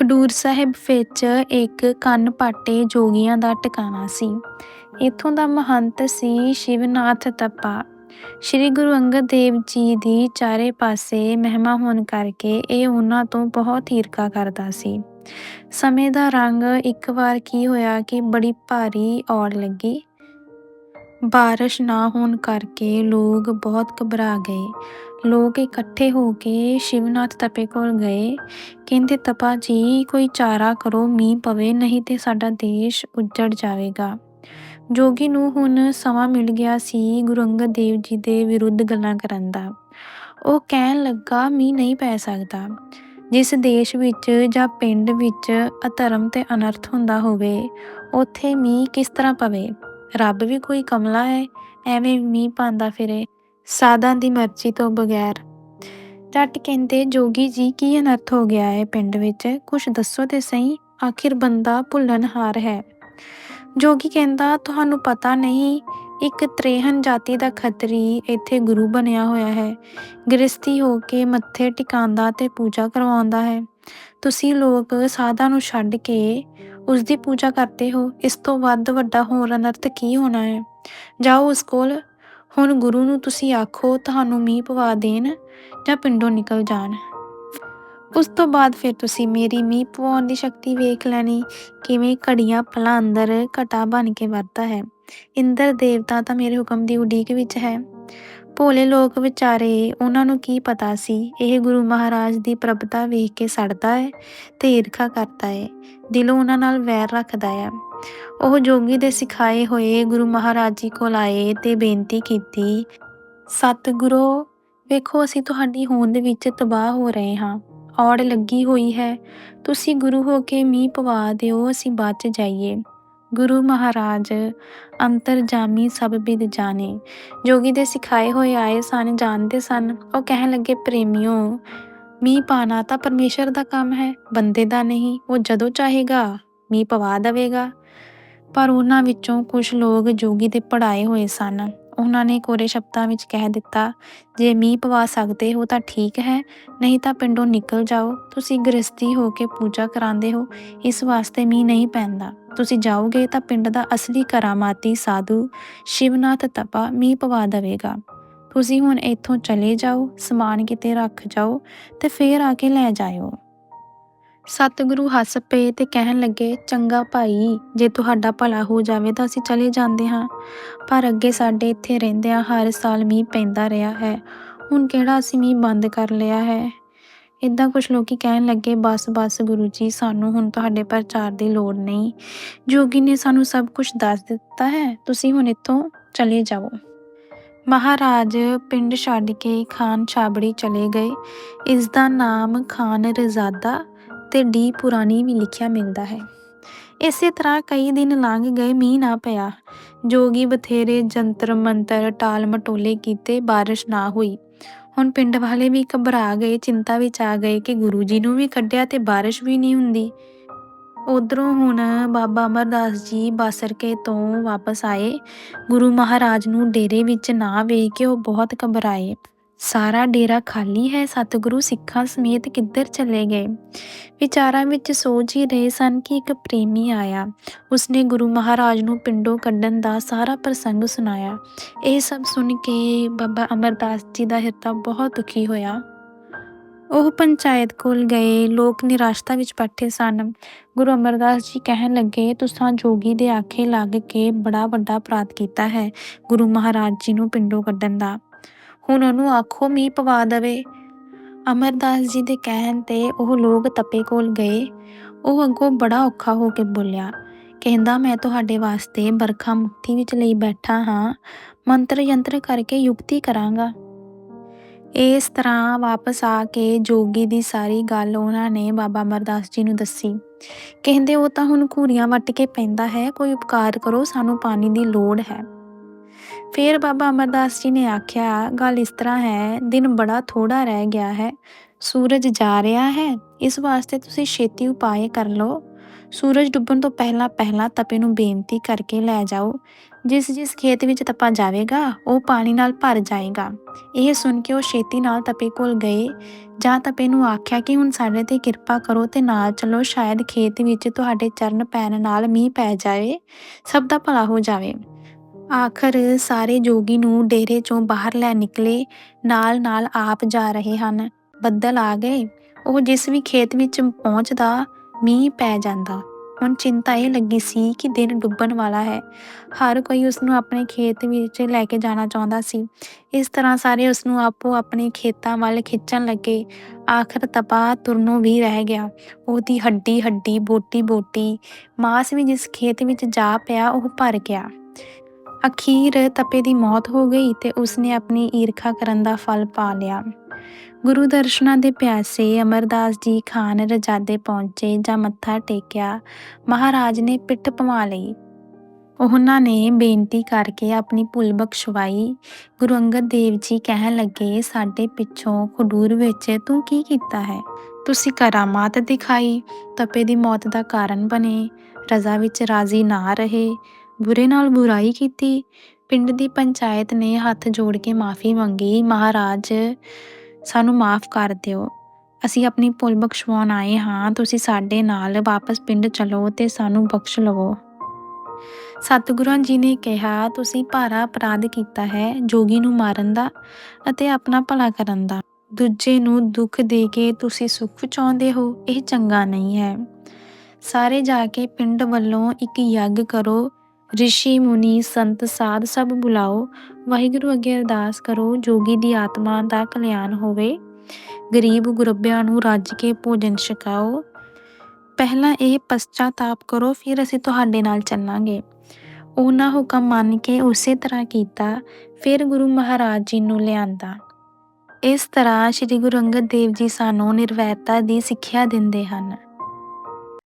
ਖਡੂਰ ਸਾਹਿਬ ਵਿੱਚ ਇੱਕ ਕੰਨ ਪਾਟੇ ਜੋਗੀਆਂ ਦਾ ਟਿਕਾਣਾ ਸੀ। ਇੱਥੋਂ ਦਾ ਮਹੰਤ ਸੀ ਸ਼ਿਵਨਾਥ ਤਪਾ। ਸ੍ਰੀ ਗੁਰੂ ਅੰਗਦ ਦੇਵ ਜੀ ਦੀ ਚਾਰੇ ਪਾਸੇ ਮਹਿਮਾ ਹੋਣ ਕਰਕੇ ਇਹ ਉਹਨਾਂ ਤੋਂ ਬਹੁਤ ਈਰਖਾ ਕਰਦਾ ਸੀ। ਸਮੇਂ ਦਾ ਰੰਗ ਇੱਕ ਵਾਰ ਕੀ ਹੋਇਆ ਕਿ ਬੜੀ ਭਾਰੀ ਔੜ ਲੱਗੀ। ਬਾਰਿਸ਼ ਨਾ ਹੋਣ ਕਰਕੇ ਲੋਕ ਬਹੁਤ ਘਬਰਾ ਗਏ। ਲੋਕ ਇਕੱਠੇ ਹੋ ਕੇ ਸ਼ਿਵਨਾਥ ਤਪੇ ਕੋਲ ਗਏ। ਕਹਿੰਦੇ, ਤਪਾ ਜੀ, ਕੋਈ ਚਾਰਾ ਕਰੋ, ਮੀਂਹ ਪਵੇ, ਨਹੀਂ ਤੇ ਸਾਡਾ ਦੇਸ਼ ਉੱਜੜ ਜਾਵੇਗਾ। ਜੋਗੀ ਨੂੰ ਹੁਣ ਸਮਾਂ ਮਿਲ ਗਿਆ ਸੀ ਗੁਰੂ ਅੰਗਦ ਦੇਵ ਜੀ ਦੇ ਵਿਰੁੱਧ ਗੱਲਾਂ ਕਰਨ ਦਾ। ਉਹ ਕਹਿਣ ਲੱਗਾ, ਮੀਂਹ ਨਹੀਂ ਪੈ ਸਕਦਾ। ਜਿਸ ਦੇਸ਼ ਵਿੱਚ ਜਾਂ ਪਿੰਡ ਵਿੱਚ ਅਧਰਮ ਤੇ ਅਨਰਥ ਹੁੰਦਾ ਹੋਵੇ, ਉੱਥੇ ਮੀਂਹ ਕਿਸ ਤਰ੍ਹਾਂ ਪਵੇ? ਰੱਬ ਵੀ ਕੋਈ ਕਮਲਾ ਹੈ ਐਵੇਂ ਮੀਂਹ ਪਾਉਂਦਾ ਫਿਰੇ, ਸਾਧਾਂ ਦੀ ਮਰਜ਼ੀ ਤੋਂ ਬਗੈਰ। ਜੱਟ ਕਹਿੰਦੇ, ਜੋਗੀ ਜੀ, ਕੀ ਅਨਰਥ ਹੋ ਗਿਆ ਹੈ ਪਿੰਡ ਵਿੱਚ? ਕੁਝ ਦੱਸੋ ਤੇ ਸਹੀ, ਆਖਿਰ ਬੰਦਾ ਭੁੱਲਣਹਾਰ ਹੈ। ਜੋਗੀ ਕਹਿੰਦਾ, ਤੁਹਾਨੂੰ ਪਤਾ ਨਹੀਂ, ਇੱਕ ਤ੍ਰੇਹਨ ਜਾਤੀ ਦਾ ਖੱਤਰੀ ਇੱਥੇ ਗੁਰੂ ਬਣਿਆ ਹੋਇਆ ਹੈ। ਗ੍ਰਸਤੀ ਹੋ ਕੇ ਮੱਥੇ ਟਿਕਾਉਂਦਾ ਤੇ ਪੂਜਾ ਕਰਵਾਉਂਦਾ ਹੈ। ਤੁਸੀਂ ਲੋਕ ਸਾਧਾਂ ਨੂੰ ਛੱਡ ਕੇ ਉਸ ਦੀ ਪੂਜਾ ਕਰਦੇ ਹੋ, ਇਸ ਤੋਂ ਵੱਧ ਵੱਡਾ ਹੋਰ ਅਨਰਥ ਕੀ ਹੋਣਾ ਹੈ? ਜਾਓ ਉਸ ਕੋਲ, ਹੁਣ ਗੁਰੂ ਨੂੰ ਤੁਸੀਂ ਆਖੋ, ਤੁਹਾਨੂੰ ਮੀਂਹ ਪਵਾ ਦੇਣ ਜਾਂ ਪਿੰਡੋਂ ਨਿਕਲ ਜਾਣ। ਉਸ ਤੋਂ ਬਾਅਦ ਫਿਰ ਤੁਸੀਂ ਮੇਰੀ ਮੀਂਹ ਪਵਾਉਣ ਦੀ ਸ਼ਕਤੀ ਵੇਖ ਲੈਣੀ, ਕਿਵੇਂ ਘੜੀਆਂ ਪਲਾਂ ਅੰਦਰ ਘਟਾ ਬਣ ਕੇ ਵਰਦਾ ਹੈ। ਇੰਦਰ ਦੇਵਤਾ ਤਾਂ ਮੇਰੇ ਹੁਕਮ ਦੀ ਉਡੀਕ ਵਿੱਚ ਹੈ। ਭੋਲੇ ਲੋਕ ਵਿਚਾਰੇ, ਉਹਨਾਂ ਨੂੰ ਕੀ ਪਤਾ ਸੀ? ਇਹ ਗੁਰੂ ਮਹਾਰਾਜ ਦੀ ਪ੍ਰਭਤਾ ਵੇਖ ਕੇ ਸੜਦਾ ਹੈ ਤੇ ਈਰਖਾ ਕਰਦਾ ਹੈ ਦਿਲੋਂ ਉਹਨਾਂ ਨਾਲ ਵੈਰ ਰੱਖਦਾ ਹੈ ਉਹ ਜੋਗੀ ਦੇ ਸਿਖਾਏ ਹੋਏ ਗੁਰੂ ਮਹਾਰਾਜ ਜੀ ਕੋਲ ਆਏ ਤੇ ਬੇਨਤੀ ਕੀਤੀ, ਸਤਿਗੁਰੂ, ਵੇਖੋ ਅਸੀਂ ਤੁਹਾਡੀ ਹੋਂਦ ਵਿੱਚ ਤਬਾਹ ਹੋ ਰਹੇ ਹਾਂ। ਔੜ ਲੱਗੀ ਹੋਈ ਹੈ। ਤੁਸੀਂ ਗੁਰੂ ਹੋ ਕੇ ਮੀਂਹ ਪਵਾ ਦਿਓ, ਅਸੀਂ ਬਚ ਜਾਈਏ। ਗੁਰੂ ਮਹਾਰਾਜ ਅੰਤਰਜਾਮੀ ਸਭ ਵਿਦ ਜਾਣੇ। ਜੋਗੀ ਦੇ ਸਿਖਾਏ ਹੋਏ ਆਏ ਸਨ, ਜਾਣਦੇ ਸਨ। ਉਹ ਕਹਿਣ ਲੱਗੇ, ਪ੍ਰੇਮਿਓ, ਮੀਂਹ ਪਾਣਾ ਤਾਂ ਪਰਮੇਸ਼ਰ ਦਾ ਕੰਮ ਹੈ, ਬੰਦੇ ਦਾ ਨਹੀਂ, ਉਹ ਜਦੋਂ ਚਾਹੇਗਾ, ਮੀਂਹ ਪਵਾ ਦੇਵੇਗਾ। ਪਰ ਉਹਨਾਂ ਵਿੱਚੋਂ ਕੁਝ ਲੋਕ ਜੋਗੀ ਦੇ ਪੜਾਏ ਹੋਏ ਸਨ। ਉਹਨਾਂ ਨੇ ਕੋਰੇ ਸ਼ਬਦਾਂ ਵਿੱਚ ਕਹਿ ਦਿੱਤਾ, ਜੇ ਮੀਂਹ ਪਵਾ ਸਕਦੇ ਹੋ ਤਾਂ ਠੀਕ ਹੈ, ਨਹੀਂ ਤਾਂ ਪਿੰਡੋਂ ਨਿਕਲ ਜਾਓ, ਤੁਸੀਂ ਗ੍ਰਸਤੀ ਹੋ ਕੇ ਪੂਜਾ ਕਰਾਉਂਦੇ ਹੋ, ਇਸ ਵਾਸਤੇ ਮੀਂਹ ਨਹੀਂ ਪੈਂਦਾ। ਤੁਸੀਂ ਜਾਓਗੇ ਤਾਂ ਪਿੰਡ ਦਾ ਅਸਲੀ ਕਰਾਮਾਤੀ ਸਾਧੂ ਸ਼ਿਵਨਾਥ ਤਪਾ ਮੀਂਹ ਪਵਾ ਦੇਵੇਗਾ। ਤੁਸੀਂ ਹੁਣ ਇੱਥੋਂ ਚਲੇ ਜਾਓ, ਸਮਾਨ ਕਿਤੇ ਰੱਖ ਜਾਓ ਤੇ ਫੇਰ ਆ ਕੇ ਲੈ ਜਾਇਓ। ਸਤਿਗੁਰੂ ਹੱਸ ਪਏ ਤੇ ਕਹਿਣ ਲੱਗੇ, ਚੰਗਾ ਭਾਈ, ਜੇ ਤੁਹਾਡਾ ਭਲਾ ਹੋ ਜਾਵੇ ਤਾਂ ਅਸੀਂ ਚਲੇ ਜਾਂਦੇ ਹਾਂ। ਪਰ ਅੱਗੇ ਸਾਡੇ ਇੱਥੇ ਰਹਿੰਦਿਆਂ ਹਰ ਸਾਲ ਮੀਂਹ ਪੈਂਦਾ ਰਿਹਾ ਹੈ। ਹੁਣ ਕਿਹੜਾ ਅਸੀਂ ਮੀਂਹ ਬੰਦ ਕਰ ਲਿਆ ਹੈ? ਇਦਾਂ ਕੁਝ ਲੋਕੀ ਕਹਿਣ ਲੱਗੇ, ਬਸ ਬਸ ਗੁਰੂ ਜੀ, ਸਾਨੂੰ ਹੁਣ ਤੁਹਾਡੇ ਪ੍ਰਚਾਰ ਦੀ ਲੋੜ ਨਹੀਂ। ਜੋਗੀ ਨੇ ਸਾਨੂੰ ਸਭ ਕੁਝ ਦੱਸ ਦਿੱਤਾ ਹੈ। ਤੁਸੀਂ ਹੁਣ ਇੱਥੋਂ ਚਲੇ ਜਾਓ ਮਹਾਰਾਜ ਪਿੰਡ ਛੱਡ ਕੇ ਖਾਨ ਛਾਬੜੀ ਚਲੇ ਗਏ। ਇਸ ਦਾ ਨਾਮ ਖਾਨ ਰਜ਼ਾਦਾ ਤੇ ਡੀ ਪੁਰਾਣੀ ਵੀ ਲਿਖਿਆ ਮਿਲਦਾ ਹੈ। ਇਸੇ ਤਰ੍ਹਾਂ ਕਈ ਦਿਨ ਲੰਘ ਗਏ, ਮੀਂਹ ਨਾ ਪਿਆ। ਜੋਗੀ ਬਥੇਰੇ ਜੰਤਰ ਮੰਤਰ ਟਾਲ ਮਟੋਲੇ ਕੀਤੇ, ਬਾਰਿਸ਼ ਨਾ ਹੋਈ। ਹੁਣ ਪਿੰਡ ਵਾਲੇ ਵੀ ਘਬਰਾ ਗਏ, ਚਿੰਤਾ ਵਿੱਚ ਆ ਗਏ ਕਿ ਗੁਰੂ ਜੀ ਨੂੰ ਵੀ ਕੱਢਿਆ ਤੇ ਬਾਰਿਸ਼ ਵੀ ਨਹੀਂ ਹੁੰਦੀ। ਉਧਰੋਂ ਹੁਣ ਬਾਬਾ ਅਮਰਦਾਸ ਜੀ ਬਾਸਰਕੇ ਤੋਂ ਵਾਪਸ ਆਏ। ਗੁਰੂ ਮਹਾਰਾਜ ਨੂੰ ਡੇਰੇ ਵਿੱਚ ਨਾ ਵੇਖ ਕੇ ਉਹ ਬਹੁਤ ਘਬਰਾਏ। ਸਾਰਾ ਡੇਰਾ ਖਾਲੀ ਹੈ, ਸਤਿਗੁਰੂ ਸਿੱਖਾਂ ਸਮੇਤ ਕਿੱਧਰ ਚਲੇ ਗਏ? ਵਿਚਾਰਾਂ ਵਿੱਚ ਸੋਚ ਹੀ ਰਹੇ ਸਨ ਕਿ ਇੱਕ ਪ੍ਰੇਮੀ ਆਇਆ। ਉਸਨੇ ਗੁਰੂ ਮਹਾਰਾਜ ਨੂੰ ਪਿੰਡੋਂ ਕੱਢਣ ਦਾ ਸਾਰਾ ਪ੍ਰਸੰਗ ਸੁਣਾਇਆ। ਇਹ ਸਭ ਸੁਣ ਕੇ ਬਾਬਾ ਅਮਰਦਾਸ ਜੀ ਦਾ ਹਿਰਦਾ ਬਹੁਤ ਦੁਖੀ ਹੋਇਆ। ਉਹ ਪੰਚਾਇਤ ਕੋਲ ਗਏ। ਲੋਕ ਨਿਰਾਸ਼ਤਾ ਵਿੱਚ ਬੈਠੇ ਸਨ। ਗੁਰੂ ਅਮਰਦਾਸ ਜੀ ਕਹਿਣ ਲੱਗੇ, ਤੁਸੀਂ ਜੋਗੀ ਦੇ ਆਖੇ ਲੱਗ ਕੇ ਬੜਾ ਵੱਡਾ ਅਪਰਾਧ ਕੀਤਾ ਹੈ ਗੁਰੂ ਮਹਾਰਾਜ ਜੀ ਨੂੰ ਪਿੰਡੋਂ ਕੱਢਣ ਦਾ। ਹੁਣ ਉਹਨੂੰ ਆਖੋ ਮੀਂਹ ਪਵਾ ਦੇਵੇ। ਅਮਰਦਾਸ ਜੀ ਦੇ ਕਹਿਣ ਤੇ ਉਹ ਲੋਕ ਤਪੇ ਕੋਲ ਗਏ। ਉਹ ਅੱਗੋਂ ਬੜਾ ਔਖਾ ਹੋ ਕੇ ਬੋਲਿਆ, ਕਹਿੰਦਾ ਮੈਂ ਤੁਹਾਡੇ ਵਾਸਤੇ ਬਰਖਾ ਮੁੱਠੀ ਵਿੱਚ ਲਈ ਬੈਠਾ ਹਾਂ, ਮੰਤਰ ਯੰਤਰ ਕਰਕੇ ਯੁਕਤੀ ਕਰਾਂਗਾ। ਇਸ ਤਰ੍ਹਾਂ ਵਾਪਸ ਆ ਕੇ ਜੋਗੀ ਦੀ ਸਾਰੀ ਗੱਲ ਉਹਨਾਂ ਨੇ ਬਾਬਾ ਅਮਰਦਾਸ ਜੀ ਨੂੰ ਦੱਸੀ। ਕਹਿੰਦੇ, ਉਹ ਤਾਂ ਹੁਣ ਘੂਰੀਆਂ ਵੱਟ ਕੇ ਪੈਂਦਾ ਹੈ, ਕੋਈ ਉਪਕਾਰ ਕਰੋ, ਸਾਨੂੰ ਪਾਣੀ ਦੀ ਲੋੜ ਹੈ। ਫਿਰ ਬਾਬਾ ਅਮਰਦਾਸ ਜੀ ਨੇ ਆਖਿਆ, ਗੱਲ ਇਸ ਤਰ੍ਹਾਂ ਹੈ, ਦਿਨ ਬੜਾ ਥੋੜਾ ਰਹਿ ਗਿਆ ਹੈ। ਸੂਰਜ ਜਾ ਰਿਹਾ ਹੈ, ਇਸ ਵਾਸਤੇ ਤੁਸੀਂ ਛੇਤੀ ਉਪਾਏ ਕਰ ਲਓ। ਸੂਰਜ ਡੁੱਬਣ ਤੋਂ ਪਹਿਲਾਂ ਪਹਿਲਾਂ ਤਪੇ ਨੂੰ ਬੇਨਤੀ ਕਰਕੇ ਲੈ ਜਾਓ। ਜਿਸ ਜਿਸ ਖੇਤ ਵਿੱਚ ਤਪਾ ਜਾਵੇਗਾ, ਉਹ ਪਾਣੀ ਨਾਲ ਭਰ ਜਾਏਗਾ। ਇਹ ਸੁਣ ਕੇ ਉਹ ਛੇਤੀ ਨਾਲ ਤਪੇ ਕੋਲ ਗਏ। ਜਾਂ ਤਪੇ ਨੂੰ ਆਖਿਆ ਕਿ ਹੁਣ ਸਾਡੇ ਤੇ ਕਿਰਪਾ ਕਰੋ ਤੇ ਨਾਲ ਚਲੋ, ਸ਼ਾਇਦ ਖੇਤ ਵਿੱਚ ਤੁਹਾਡੇ ਚਰਨ ਪੈਣ ਨਾਲ ਮੀਂਹ ਪੈ ਜਾਵੇ, ਸਭ ਦਾ ਭਲਾ ਹੋ ਜਾਵੇ। ਆਖਰ ਸਾਰੇ ਜੋਗੀ ਨੂੰ ਡੇਰੇ ਚੋਂ ਬਾਹਰ ਲੈ ਨਿਕਲੇ, ਨਾਲ ਨਾਲ ਆਪ ਜਾ ਰਹੇ ਹਨ। ਬੱਦਲ ਆ ਗਏ। ਉਹ ਜਿਸ ਵੀ ਖੇਤ ਵਿੱਚ ਪਹੁੰਚਦਾ, ਮੀਂਹ ਪੈ ਜਾਂਦਾ। ਹੁਣ ਚਿੰਤਾ ਇਹ ਲੱਗੀ ਸੀ ਕਿ ਦਿਨ ਡੁੱਬਣ ਵਾਲਾ ਹੈ। ਹਰ ਕੋਈ ਉਸ ਨੂੰ ਆਪਣੇ ਖੇਤ ਵਿੱਚ ਲੈ ਕੇ ਜਾਣਾ ਚਾਹੁੰਦਾ ਸੀ। ਇਸ ਤਰ੍ਹਾਂ ਸਾਰੇ ਉਸ ਨੂੰ ਆਪੋ ਆਪਣੇ ਖੇਤਾਂ ਵੱਲ ਖਿੱਚਣ ਲੱਗੇ। ਆਖਰ ਤਪਾ ਤੁਰਨੋਂ ਵੀ ਰਹਿ ਗਿਆ। ਉਹਦੀ ਹੱਡੀ ਹੱਡੀ ਬੋਟੀ ਬੋਟੀ ਮਾਸ ਵੀ ਜਿਸ ਖੇਤ ਵਿੱਚ ਜਾ ਪਿਆ, ਉਹ ਭਰ ਗਿਆ। ਅਖੀਰ ਤਪੇ ਦੀ ਮੌਤ ਹੋ ਗਈ ਤੇ ਉਸਨੇ ਆਪਣੀ ਈਰਖਾ ਕਰਨ ਦਾ ਫਲ ਪਾ ਲਿਆ। ਗੁਰੂ ਦਰਸ਼ਨਾਂ ਦੇ ਪਿਆਸੇ ਅਮਰਦਾਸ ਜੀ ਖਾਨ ਰਜਾਦੇ ਪਹੁੰਚੇ ਜਾਂ ਮੱਥਾ ਟੇਕਿਆ। ਮਹਾਰਾਜ ਨੇ ਪਿੱਠ ਪਵਾ ਲਈ। ਉਹਨਾਂ ਨੇ ਬੇਨਤੀ ਕਰਕੇ ਆਪਣੀ ਭੁੱਲ ਬਖਸ਼ਵਾਈ। ਗੁਰੂ ਅੰਗਦ ਦੇਵ ਜੀ ਕਹਿਣ ਲੱਗੇ, ਸਾਡੇ ਪਿੱਛੋਂ ਖਡੂਰ ਵਿੱਚ ਤੂੰ ਕੀ ਕੀਤਾ ਹੈ? ਤੁਸੀਂ ਕਰਾਮਾਤ ਦਿਖਾਈ, ਤਪੇ ਦੀ ਮੌਤ ਦਾ ਕਾਰਨ ਬਣੇ, ਰਜ਼ਾ ਵਿੱਚ ਰਾਜ਼ੀ ਨਾ ਰਹੇ ਬੁਰੇ ਨਾਲ ਬੁਰਾਈ ਕੀਤੀ। ਪਿੰਡ ਦੀ ਪੰਚਾਇਤ ਨੇ ਹੱਥ ਜੋੜ ਕੇ ਮਾਫੀ ਮੰਗੀ। ਮਹਾਰਾਜ, ਸਾਨੂੰ ਮਾਫ ਕਰ ਦਿਓ। ਅਸੀਂ ਆਪਣੀ ਭੁੱਲ ਬਖਸ਼ਵਾਉਣ ਆਏ ਹਾਂ। ਤੁਸੀਂ ਸਾਡੇ ਨਾਲ ਵਾਪਸ ਪਿੰਡ ਚਲੋ ਤੇ ਸਾਨੂੰ ਬਖਸ਼ ਲਵੋ। ਸਤਿਗੁਰਾਂ ਜੀ ਨੇ ਕਿਹਾ, ਤੁਸੀਂ ਭਾਰਾ ਅਪਰਾਧ ਕੀਤਾ ਹੈ ਜੋਗੀ ਨੂੰ ਮਾਰਨ ਦਾ ਅਤੇ ਆਪਣਾ ਭਲਾ ਕਰਨ ਦਾ। ਦੂਜੇ ਨੂੰ ਦੁੱਖ ਦੇ ਕੇ ਤੁਸੀਂ ਸੁੱਖ ਚਾਹੁੰਦੇ ਹੋ, ਇਹ ਚੰਗਾ ਨਹੀਂ ਹੈ। ਸਾਰੇ ਜਾ ਕੇ ਪਿੰਡ ਵੱਲੋਂ ਇੱਕ ਯੱਗ ਕਰੋ। ਰਿਸ਼ੀ, ਮੁਨੀ, ਸੰਤ, ਸਾਧ ਸਭ ਬੁਲਾਓ। ਵਾਹਿਗੁਰੂ ਅੱਗੇ ਅਰਦਾਸ ਕਰੋ, ਜੋਗੀ ਦੀ ਆਤਮਾ ਦਾ ਕਲਿਆਣ ਹੋਵੇ। ਗਰੀਬ ਗੁਰਬਿਆਂ ਨੂੰ ਰੱਜ ਕੇ ਭੋਜਨ ਛਕਾਓ। ਪਹਿਲਾਂ ਇਹ ਪਛਤਾਤਾਪ ਕਰੋ, ਫਿਰ ਅਸੀਂ ਤੁਹਾਡੇ ਨਾਲ ਚੱਲਾਂਗੇ। ਉਹਨਾਂ ਹੁਕਮ ਮੰਨ ਕੇ ਉਸੇ ਤਰ੍ਹਾਂ ਕੀਤਾ, ਫਿਰ ਗੁਰੂ ਮਹਾਰਾਜ ਜੀ ਨੂੰ ਲਿਆਂਦਾ। ਇਸ ਤਰ੍ਹਾਂ ਸ੍ਰੀ ਗੁਰੂ ਅੰਗਦ ਦੇਵ ਜੀ ਸਾਨੂੰ ਨਿਰਵੈਰਤਾ ਦੀ ਸਿੱਖਿਆ ਦਿੰਦੇ ਹਨ।